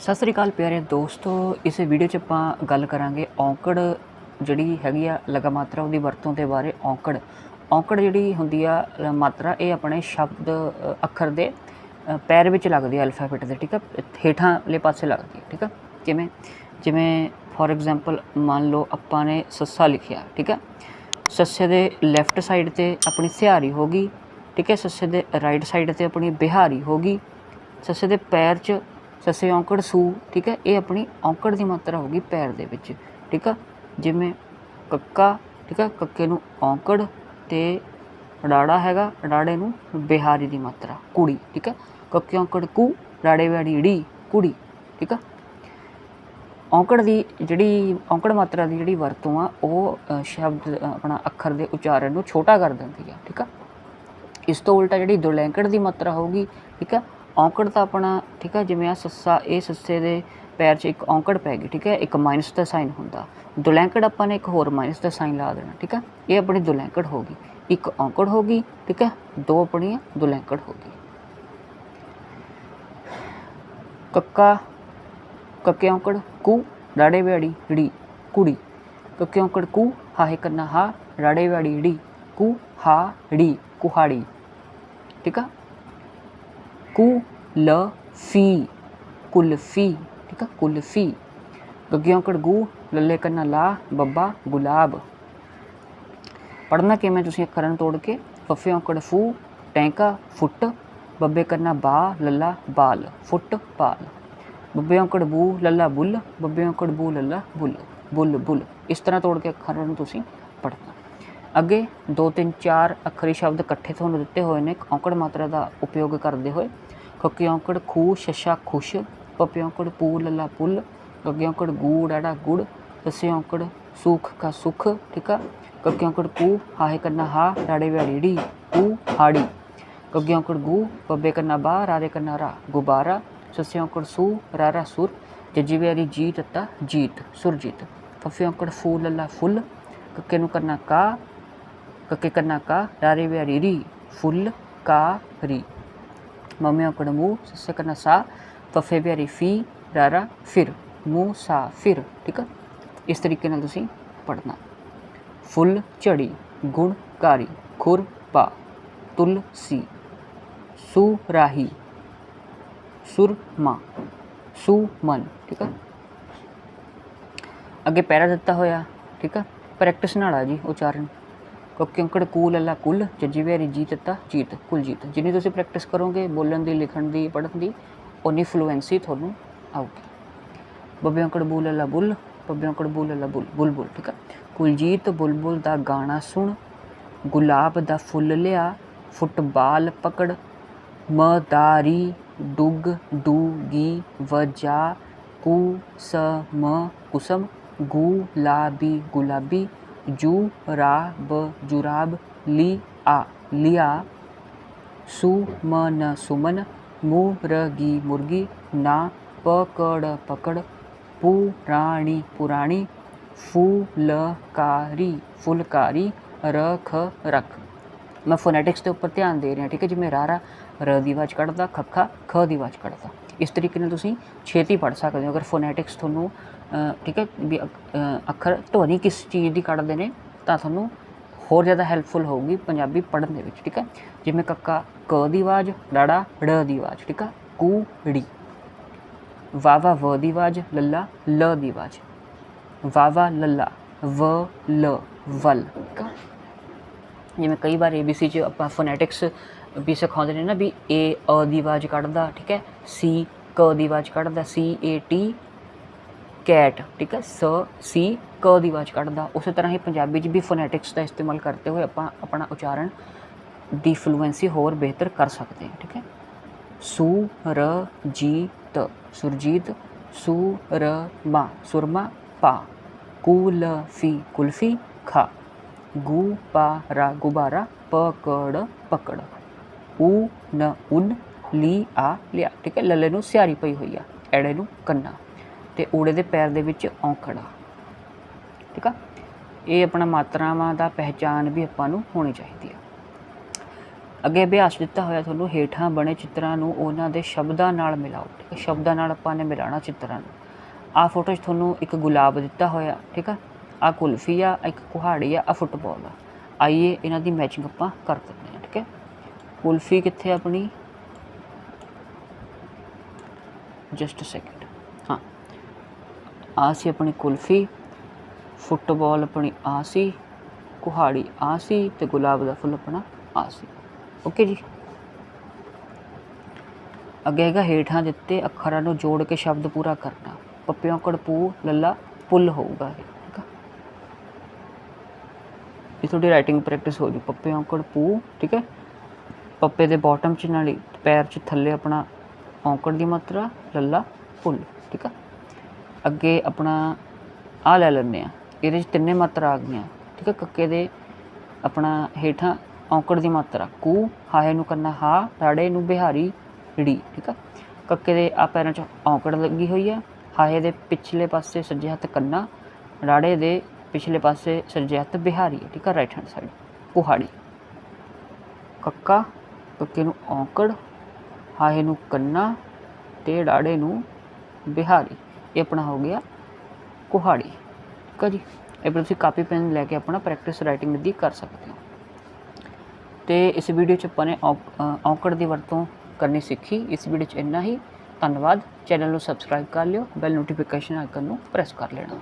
ਸਤਿ ਸ੍ਰੀ ਅਕਾਲ ਪਿਆਰੇ ਦੋਸਤੋ, ਇਸ ਵੀਡੀਓ 'ਚ ਆਪਾਂ ਗੱਲ ਕਰਾਂਗੇ ਔਂਕੜ ਜਿਹੜੀ ਹੈਗੀ ਆ ਲਗਾ ਮਾਤਰਾ, ਉਹਦੀ ਵਰਤੋਂ ਦੇ ਬਾਰੇ ਔਂਕੜ। ਔਂਕੜ ਜਿਹੜੀ ਹੁੰਦੀ ਆ ਮਾਤਰਾ, ਇਹ ਆਪਣੇ ਸ਼ਬਦ ਅੱਖਰ ਦੇ ਪੈਰ ਵਿੱਚ ਲੱਗਦੀ ਆ ਅਲਫਾਬੈਟ ਦੇ, ਠੀਕ ਆ? ਹੇਠਾਂ ਵਾਲੇ ਪਾਸੇ ਲੱਗਦੀ ਆ, ਠੀਕ ਆ? ਕਿਵੇਂ? ਜਿਵੇਂ ਫੋਰ ਐਗਜ਼ਾਮਪਲ ਮੰਨ ਲਓ ਆਪਾਂ ਨੇ ਸੱਸਾ ਲਿਖਿਆ, ਠੀਕ ਆ? ਸੱਸੇ ਦੇ ਲੈਫਟ ਸਾਈਡ ਤੇ ਆਪਣੀ ਸਿਹਾਰੀ ਹੋਗੀ ਠੀਕ ਹੈ ਸੱਸੇ ਦੇ ਰਾਈਟ ਸਾਈਡ ਤੇ ਆਪਣੀ ਬਿਹਾਰੀ ਹੋਗੀ ਸੱਸੇ ਦੇ ਪੈਰ 'ਚ ਸੱਸੇ ਔਂਕੜ ਸੂ, ਠੀਕ ਹੈ? ਇਹ ਆਪਣੀ ਔਂਕੜ ਦੀ ਮਾਤਰਾ ਹੋਗੀ ਪੈਰ ਦੇ ਵਿੱਚ, ਠੀਕ ਆ? ਜਿਵੇਂ ਕੱਕਾ, ਠੀਕ ਆ? ਕੱਕੇ ਨੂੰ ਔਂਕੜ ਤੇ ਅਡਾੜਾ ਹੈਗਾ ਅਡਾੜੇ ਨੂੰ ਬਿਹਾਰੀ ਦੀ ਮਾਤਰਾ, ਕੁੜੀ, ਠੀਕ ਆ? ਕੱਕੇ ਔਂਕੜ ਕੂ, ਰਾੜੇ ਵਾੜੀ ੜੀ, ਕੁੜੀ, ਠੀਕ ਆ? ਔਂਕੜ ਦੀ ਜਿਹੜੀ, ਔਂਕੜ ਮਾਤਰਾ ਦੀ ਜਿਹੜੀ ਵਰਤੋਂ ਆ, ਉਹ ਸ਼ਬਦ ਆਪਣਾ ਅੱਖਰ ਦੇ ਉਚਾਰਨ ਨੂੰ ਛੋਟਾ ਕਰ ਦਿੰਦੀ ਆ, ਠੀਕ ਆ? ਇਸ ਤੋਂ ਉਲਟਾ ਜਿਹੜੀ ਦੁਲੈਂਕੜ ਦੀ ਮਾਤਰਾ ਹੋਊਗੀ, ਠੀਕ ਆ? ਔਂਕੜ ਤਾਂ ਆਪਣਾ, ਠੀਕ ਆ, ਜਿਵੇਂ ਆ ਸੱਸਾ, ਇਹ ਸੱਸੇ ਦੇ ਪੈਰ 'ਚ ਇੱਕ ਔਂਕੜ ਪੈ ਗਈ, ਠੀਕ ਹੈ ਇੱਕ ਮਾਈਨਸ ਦਾ ਸਾਈਨ ਹੁੰਦਾ। ਦੁਲੈਂਕੜ ਆਪਾਂ ਨੇ ਇੱਕ ਹੋਰ ਮਾਈਨਸ ਦਾ ਸਾਈਨ ਲਾ ਦੇਣਾ, ਠੀਕ ਹੈ ਇਹ ਆਪਣੀ ਦੁਲੈਂਕੜ ਹੋ ਗਈ। ਇੱਕ ਔਂਕੜ ਹੋ ਗਈ, ਠੀਕ ਹੈ ਦੋ ਆਪਣੀਆਂ ਦੁਲੈਂਕੜ ਹੋ ਗਈ ਕੱਕਾ, ਕੱਕੇ ਔਂਕੜ, ਕੂ, ਰਾੜੇ ਵਿਆੜੀ ੜੀ, ਕੁੜੀ। ਕੱਕੇ ਔਂਕੜ, ਕੂ, ਹਾਹੇ ਕੰਨਾ ਹਾ, ਰਾੜੇ ਵਿਆੜੀ ੜੀ, ਕੂ, ਹਾ, ੜੀ, ਕੁਹਾੜੀ, ਠੀਕ ਆ ਕੁ ਲ ਫੀ ਕੁਲਫੀ ਠੀਕ ਆ ਕੁਲਫੀ ਗੱਗੇ ਔਂਕੜ ਗੂ ਲੱਲੇ ਕੰਨਾ ਲਾ, ਬੱਬਾ, ਗੁਲਾਬ। ਪੜਨਾ ਕਿਵੇਂ ਤੁਸੀਂ ਅੱਖਰਾਂ ਨੂੰ ਤੋੜ ਕੇ? ਫੱਫੇ ਔਂਕੜ ਫੂ ਟੈਂਕਾ, ਫੁੱਟ। ਬੱਬੇ ਕੰਨਾ ਬਾ, ਲੱਲਾ ਬਾਲ, ਫੁੱਟ ਬਾਲ ਬੱਬੇ ਔਂਕੜ ਬੂ ਲੱਲਾ ਬੁੱਲ ਬੱਬੇ ਔਕੜ ਬੂ ਲੱਲਾ ਬੁੱਲ ਬੁੱਲ ਬੁੱਲ। ਇਸ ਤਰ੍ਹਾਂ ਤੋੜ ਕੇ ਅੱਖਰਾਂ ਨੂੰ ਤੁਸੀਂ ਪੜਨਾ ਅੱਗੇ 2 3 4 ਅੱਖਰੀ ਸ਼ਬਦ ਇਕੱਠੇ ਤੁਹਾਨੂੰ ਦਿੱਤੇ ਹੋਏ ਨੇ ਔਂਕੜ ਮਾਤਰਾ ਦਾ ਉਪਯੋਗ ਕਰਦੇ ਹੋਏ ਖੱਕੀ ਔਂਕੜ ਖੂ ਸ਼ਸ਼ਾ, ਖੁਸ਼, ਪਪੇ ਔਂਕੜ ਪੂ ਲੱਲਾ ਪੁੱਲ ਗੱਗੇ ਔਂਕੜ ਗੂੜ ਡਾੜਾ ਗੁੜ ਸੱਸੇ ਔਂਕੜ ਸੁਖ ਕਾ ਸੁਖ, ਠੀਕ ਆ? ਕੱਕੇ ਔਂਕੜ ਕੂ ਹਾਹੇ ਕਰਨਾ ਹਾ ਡਾੜੇ ਵਿਆੜੀ ਕੂ ਹਾੜੀ। ਕੱਗੇ ਔਂਕੜ ਗੂ ਬੱਬੇ ਕੰਨਾ ਬਾ, ਰਾਰੇ ਕਰਨਾ ਰਾ, ਗੁਬਾਰਾ। ਸੱਸੇ ਔਂਕੜ ਸੂ ਰਾਰਾ ਸੁਰ, ਜੱਜੀ ਵਿਆਰੀ ਜੀਤ ਅੱਤਾ ਜੀਤ, ਸੁਰਜੀਤ। ਫੱਫੇ ਔਂਕੜ ਫੂ ਲੱਲਾ ਫੁੱਲ, ਕੱਕੇ ਨੂੰ ਕਰਨਾ ਕਾ ਕੱਕੇ ਕੰਨਾ ਕਾ ਰਾਰੇ ਵਿਆਰੀ ਰੀ ਫੁੱਲ ਕਾ ਰੀ ਮੰਮੀ ਔਂਕੜ ਮੂੰਹ ਸੱਸੇ ਕੰਨਾ ਸਾ ਵਿਆਰੀ ਫੀ ਰਾਰਾ ਫਿਰ ਮੂੰਹ ਸਾ ਫਿਰ ਠੀਕ ਆ ਇਸ ਤਰੀਕੇ ਨਾਲ ਤੁਸੀਂ ਪੜ੍ਹਨਾ ਫੁੱਲ ਝੜੀ ਗੁਣਕਾਰੀ ਖੁਰ ਪਾ ਤੁਲਸੀ ਸੁਰਾਹੀ ਸੁਰਮਾ ਸੁਮਨ ਠੀਕ ਆ ਅੱਗੇ ਪੈਰਾ ਦਿੱਤਾ ਹੋਇਆ ਠੀਕ ਹੈ ਪ੍ਰੈਕਟਿਸ ਨਾਲ ਆ ਜੀ ਉਚਾਰਨ ਕਿਉਂਕਿ ਕੂਲ ਅੱਲਾ ਕੁੱਲ, ਜੱਜੀ ਵੇਰੀ ਜੀਤ ਤਾ ਜੀਤ, ਕੁਲ ਜੀਤ। ਜਿੰਨੀ ਤੁਸੀਂ ਪ੍ਰੈਕਟਿਸ ਕਰੋਗੇ, ਬੋਲਣ ਦੀ, ਲਿਖਣ ਦੀ, ਪੜ੍ਹਨ ਦੀ ਉਨੀ ਫਲੂਐਂਸੀ ਤੁਹਾਨੂੰ ਆਊਗੀ। ਬੱਬੇ ਅੰਕੜ ਬੂਲ ਅੱਲਾ ਬੁੱਲ, ਬੱਬੇ ਅੰਕੜ ਬੂਲ ਅੱਲਾ ਬੁੱਲ ਬੁਲਬੁਲ ਠੀਕ ਆ? ਕੁਲਜੀਤ ਬੁਲਬੁਲ ਦਾ ਗਾਣਾ ਸੁਣ, ਗੁਲਾਬ ਦਾ ਫੁੱਲ ਲਿਆ, ਫੁੱਟਬਾਲ ਪਕੜ, ਮਦਾਰੀ ਡੁੱਗ ਡੂਗੀ ਵਜਾ, ਕੁ ਸ ਮ, ਕੁਸਮ ਗੁਲਾਬੀ ਗੁਲਾਬੀ ਜੂ ਰਾ ਬ ਜੁਰਾਬ ਲੀ ਆ ਲਿਆ ਸੁਮਨ ਸੁਮਨ ਮੁਰਗੀ ਮੁਰਗੀ ਨਾ ਪਕੜ ਪਕੜ ਪੁਰਾਣੀ ਪੁਰਾਣੀ ਫੁਲਕਾਰੀ ਫੁਲਕਾਰੀ ਰਖ ਰਖ ਮੈਂ ਫੋਨੈਟਿਕਸ ਦੇ ਉੱਪਰ ਧਿਆਨ ਦੇ ਰਿਹਾ ਠੀਕ ਹੈ ਜਿਵੇਂ ਰਾਰਾ ਰ ਦੀ ਆਵਾਜ਼ ਕੱਢਦਾ ਖੱਖਾ ਖ ਦੀ ਆਵਾਜ਼ ਕੱਢਦਾ। ਇਸ ਤਰੀਕੇ ਨਾਲ ਤੁਸੀਂ ਛੇਤੀ ਪੜ੍ਹ ਸਕਦੇ ਹੋ। ਅਗਰ ਫੋਨੈਟਿਕਸ ਤੁਹਾਨੂੰ ਠੀਕ ਹੈ, ਵੀ ਅੱਖਰ ਧੁਨੀ ਕਿਸ ਚੀਜ਼ ਦੀ ਕੱਢਦੇ ਨੇ, ਤਾਂ ਤੁਹਾਨੂੰ ਹੋਰ ਜ਼ਿਆਦਾ ਹੈਲਪਫੁਲ ਹੋਊਗੀ ਪੰਜਾਬੀ ਪੜ੍ਹਨ ਦੇ ਵਿੱਚ, ਠੀਕ ਹੈ? ਜਿਵੇਂ ਕੱਕਾ ਕ ਦੀ ਆਵਾਜ਼ ਡਾੜਾ ੜ ਦੀ ਆਵਾਜ਼, ਠੀਕ ਹੈ? ਕੂੜੀ ਵਾਵਾ ਵ ਦੀ ਆਵਾਜ਼, ਲੱਲਾ, ਲ ਦੀ ਆਵਾਜ਼। ਵਾਵਾ ਲੱਲਾ, ਵ, ਲ, ਵਲ। ਆ ਜਿਵੇਂ ਕਈ ਵਾਰ ABC ਚ ਆਪਾਂ ਫੋਨੈਟਿਕਸ ਵੀ ਸਿਖਾਉਂਦੇ ਨੇ ਨਾ ਵੀ ਏ ਅ ਦੀ ਆਵਾਜ਼ ਕੱਢਦਾ, ਠੀਕ ਹੈ? ਸੀ ਕ ਦੀ ਆਵਾਜ਼ ਕੱਢਦਾ ਸੀ ਏ ਟੀ ਕੈਟ, ਠੀਕ ਹੈ? ਸ ਸੀ ਕ ਦੀ ਆਵਾਜ਼ ਕੱਢਦਾ। ਉਸੇ ਤਰ੍ਹਾਂ ਹੀ ਪੰਜਾਬੀ 'ਚ ਵੀ ਫੋਨੈਟਿਕਸ ਦਾ ਇਸਤੇਮਾਲ ਕਰਦੇ ਹੋਏ ਆਪਾਂ ਆਪਣਾ ਉਚਾਰਨ ਦੀ ਫਲੂਐਂਸੀ ਹੋਰ ਬਿਹਤਰ ਕਰ ਸਕਦੇ ਹਾਂ, ਠੀਕ ਹੈ? ਸੂ ਰ ਜੀ ਤ ਸੁਰਜੀਤ ਸੂ ਰ ਮਾ ਸੁਰਮਾ, ਪਾ, ਕੁਲਫੀ ਕੁਲਫੀ, ਖਾ ਗੂ ਪਾ ਰਾ ਗੁਬਾਰਾ ਪਕੜ ਪਕੜ ਊ, ਨ, ਉਨ, ਲੀ, ਆ, ਲਿਆ। ਠੀਕ ਹੈ? ਲੱਲੇ ਨੂੰ ਸਿਆਰੀ ਪਈ ਹੋਈ ਆ, ਐੜੇ ਨੂੰ ਕੰਨਾ। ਤੇ ਊੜੇ ਦੇ ਪੈਰ ਦੇ ਵਿੱਚ ਔਂਕੜਾ। ਠੀਕ ਆ? ਇਹ ਆਪਣਾ ਮਾਤਰਾਵਾਂ ਦਾ ਪਹਿਚਾਨ ਵੀ ਆਪਾਂ ਨੂੰ ਹੋਣੀ ਚਾਹੀਦੀ ਆ। ਅੱਗੇ ਅਭਿਆਸ ਦਿੱਤਾ ਹੋਇਆ ਤੁਹਾਨੂੰ, ਹੇਠਾਂ ਬਣੇ ਚਿੱਤਰਾਂ ਨੂੰ ਉਹਨਾਂ ਦੇ ਸ਼ਬਦਾਂ ਨਾਲ ਮਿਲਾਓ। ਠੀਕ ਹੈ? ਸ਼ਬਦਾਂ ਨਾਲ ਆਪਾਂ ਨੇ ਮਿਲਾਣਾ ਚਿੱਤਰਾਂ ਨੂੰ। ਆ ਫੋਟੋ 'ਚ ਤੁਹਾਨੂੰ ਇੱਕ ਗੁਲਾਬ ਦਿੱਤਾ ਹੋਇਆ, ਠੀਕ ਆ? ਆ ਕੁਲਫੀ ਆ ਇੱਕ ਕੁਹਾੜੀ ਆ ਆ ਫੁੱਟਬਾਲ ਆ। ਆਈਏ, ਇਹਨਾਂ ਦੀ ਮੈਚਿੰਗ ਆਪਾਂ ਕਰ ਦਿੰਦੇ ਕੁਲਫੀ ਕਿੱਥੇ ਆਪਣੀ? ਜਸਟ ਅ ਸੈਕਿੰਡ ਹਾਂ। ਆ ਸੀ ਆਪਣੀ ਕੁਲਫੀ, ਫੁੱਟਬਾਲ ਆਪਣੀ ਆ ਸੀ, ਕੁਹਾੜੀ ਆ ਸੀ ਤੇ ਗੁਲਾਬ ਦਾ ਫੁੱਲ ਆਪਣਾ ਆ ਸੀ। ਓਕੇ ਜੀ। ਅੱਗੇ ਹੈਗਾ ਹੇਠਾਂ ਦਿੱਤੇ ਅੱਖਰਾਂ ਨੂੰ ਜੋੜ ਕੇ ਸ਼ਬਦ ਪੂਰਾ ਕਰਨਾ। ਪੱਪਿਓਂ ਕੜਪੂ, ਲੱਲਾ, ਪੁੱਲ ਹੋਊਗਾ ਇਹ, ਠੀਕ ਆ? ਇਹ ਤੁਹਾਡੀ ਰਾਈਟਿੰਗ ਪ੍ਰੈਕਟਿਸ ਹੋ ਜੂ। ਪੱਪਿਓਂ ਕੜਪੂ, ਠੀਕ ਹੈ? ਪੱਪੇ ਦੇ ਬਾਟਮ ਚ ਨਾਲੀ ਪੈਰ ਚ ਥੱਲੇ ਆਪਣਾ ਔਂਕੜ ਦੀ ਮਾਤਰਾ, ਲੱਲਾ ਪੁੱਲ ਠੀਕ ਆ? ਅੱਗੇ ਆਪਣਾ ਆ ਲੈ ਲੈਂਦੇ ਆ। ਇਹਦੇ ਚ ਤਿੰਨੇ ਮਾਤਰਾ ਆ ਗਈਆਂ, ਠੀਕ ਆ? ਕੱਕੇ ਦੇ ਆਪਣਾ ਹੇਠਾਂ ਔਂਕੜ ਦੀ ਮਾਤਰਾ, ਕੂ ਹਾਏ ਨੂੰ ਕਰਨਾ ਹਾ, ਰਾੜੇ ਨੂੰ ਬਿਹਾਰੀ, ੜੀ, ਠੀਕ ਆ? ਕੱਕੇ ਦੇ ਆ ਪੈਰਾਂ 'ਚ ਔਂਕੜ ਲੱਗੀ ਹੋਈ ਆ। ਹਾਏ ਦੇ ਪਿਛਲੇ ਪਾਸੇ ਸੱਜੇ ਹੱਥ ਕੰਨਾ, ਰਾੜੇ ਦੇ ਪਿਛਲੇ ਪਾਸੇ ਸੱਜੇ ਹੱਥ ਬਿਹਾਰੀ, ਠੀਕ ਆ? ਰਾਈਟ ਹੈਂਡ ਸਾਈਡ ਕੁਹਾੜੀ। ਕੱਕਾ ਕੱਕੇ ਨੂੰ ਔਂਕੜ ਹਾਏ ਨੂੰ ਕੰਨਾ ਤੇ ਰਾੜੇ ਨੂੰ ਬਿਹਾਰੀ। ਇਹ ਆਪਣਾ ਹੋ ਗਿਆ ਕੁਹਾੜੀ। ਠੀਕ ਆ ਜੀ? ਇਹ ਪਰ ਤੁਸੀਂ ਕਾਪੀ ਪੈਨ ਲੈ ਕੇ ਆਪਣਾ ਪ੍ਰੈਕਟਿਸ ਰਾਈਟਿੰਗ ਦੀ ਕਰ ਸਕਦੇ ਹੋ। ਤੇ ਇਸ ਵੀਡੀਓ 'ਚ ਆਪਾਂ ਨੇ ਔਂਕੜ ਦੀ ਵਰਤੋਂ ਕਰਨੀ ਸਿੱਖੀ। ਇਸ ਵੀਡੀਓ 'ਚ ਇੰਨਾ ਹੀ। ਧੰਨਵਾਦ। ਚੈਨਲ ਨੂੰ ਸਬਸਕ੍ਰਾਈਬ ਕਰ ਲਿਓ। ਬੈਲ ਨੋਟੀਫਿਕੇਸ਼ਨ ਆਈਕਨ ਨੂੰ ਪ੍ਰੈਸ ਕਰ ਲੈਣਾ।